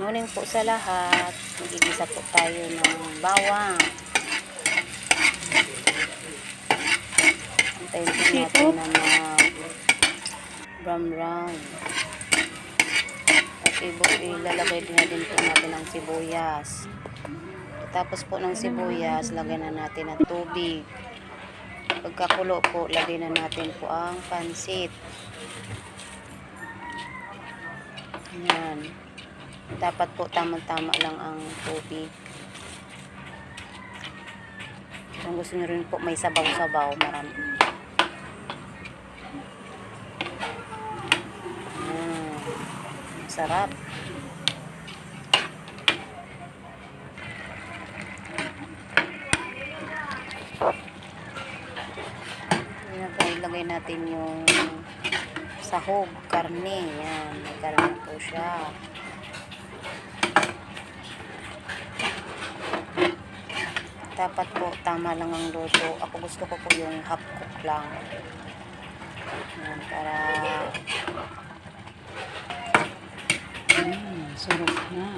morning po sa lahat. Magigisa po tayo ng bawang. Antayin po natin na mag brown. At ilalagay din na din po natin ang sibuyas. Tapos po ng sibuyas, lagyan na natin ng tubig. Pagkakulo po, lagay na natin po ang pansit. Yan. Dapat po tamang-tama lang ang tubig. Kung gusto nyo rin po may sabaw-sabaw, marami. Mm. Sarap. Ilagay natin yung sahog, karne. Yan, may karne po siya. Dapat po, tama lang ang luto. Ako gusto ko po yung half cook lang. Ayan, para... Mm, sarap na.